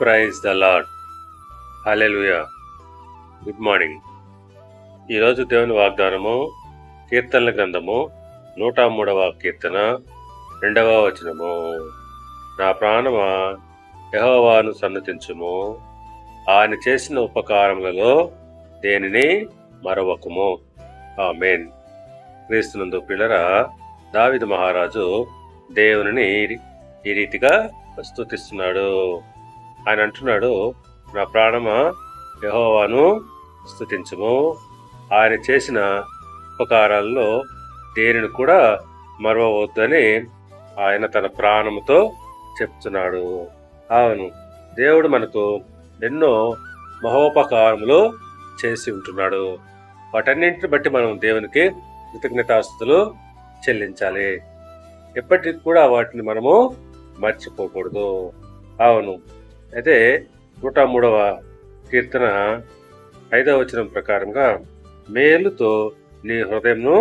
Praise the lord hallelujah good morning ఈరోజు దేవుని వాగ్దానము కీర్తనల గ్రంథము నూట మూడవ కీర్తన రెండవ వచనము. నా ప్రాణమా యహోవాను సన్నతించుము. ఆయన చేసిన ఉపకారములలో దేనిని మరొకము ఆమెన్. క్రీస్తునందు పిల్లరా దావిద మహారాజు దేవుని ఈ రీతిగా స్థుతిస్తున్నాడు ఆయన అంటున్నాడు నా ప్రాణమ యహోవాను స్థుతించము ఆయన చేసిన ఉపకారాల్లో దేనిని కూడా మరవవద్దని ఆయన తన ప్రాణముతో చెప్తున్నాడు. అవును దేవుడు మనకు ఎన్నో మహోపకారములు చేసి ఉంటున్నాడు. వాటన్నింటిని బట్టి మనం దేవునికి కృతజ్ఞతాస్తులు చెల్లించాలి. ఎప్పటికి కూడా వాటిని మనము మర్చిపోకూడదు. అవును అయితే నూట మూడవ కీర్తన ఐదవ వచనం ప్రకారంగా మేలుతో నీ హృదయంను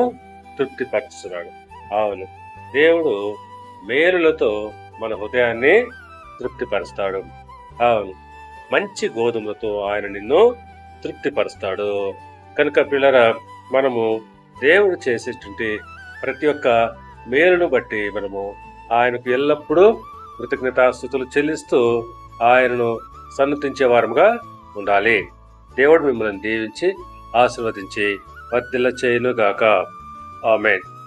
తృప్తిపరుస్తున్నాడు అవును దేవుడు మేలులతో మన హృదయాన్ని తృప్తిపరుస్తాడు. అవును మంచి గోధుమలతో ఆయన నిన్ను తృప్తిపరుస్తాడు. కనుక పిల్లల మనము దేవుడు చేసేటువంటి ప్రతి ఒక్క మేలును బట్టి మనము ఆయనకు ఎల్లప్పుడూ కృతజ్ఞతాస్థుతులు చెల్లిస్తూ ఆయనను సన్నతించే వారముగా ఉండాలి. దేవుడు మిమ్మల్ని దీవించి ఆశీర్వదించి వర్ధిల్ల చేయును గాక ఆమెన్.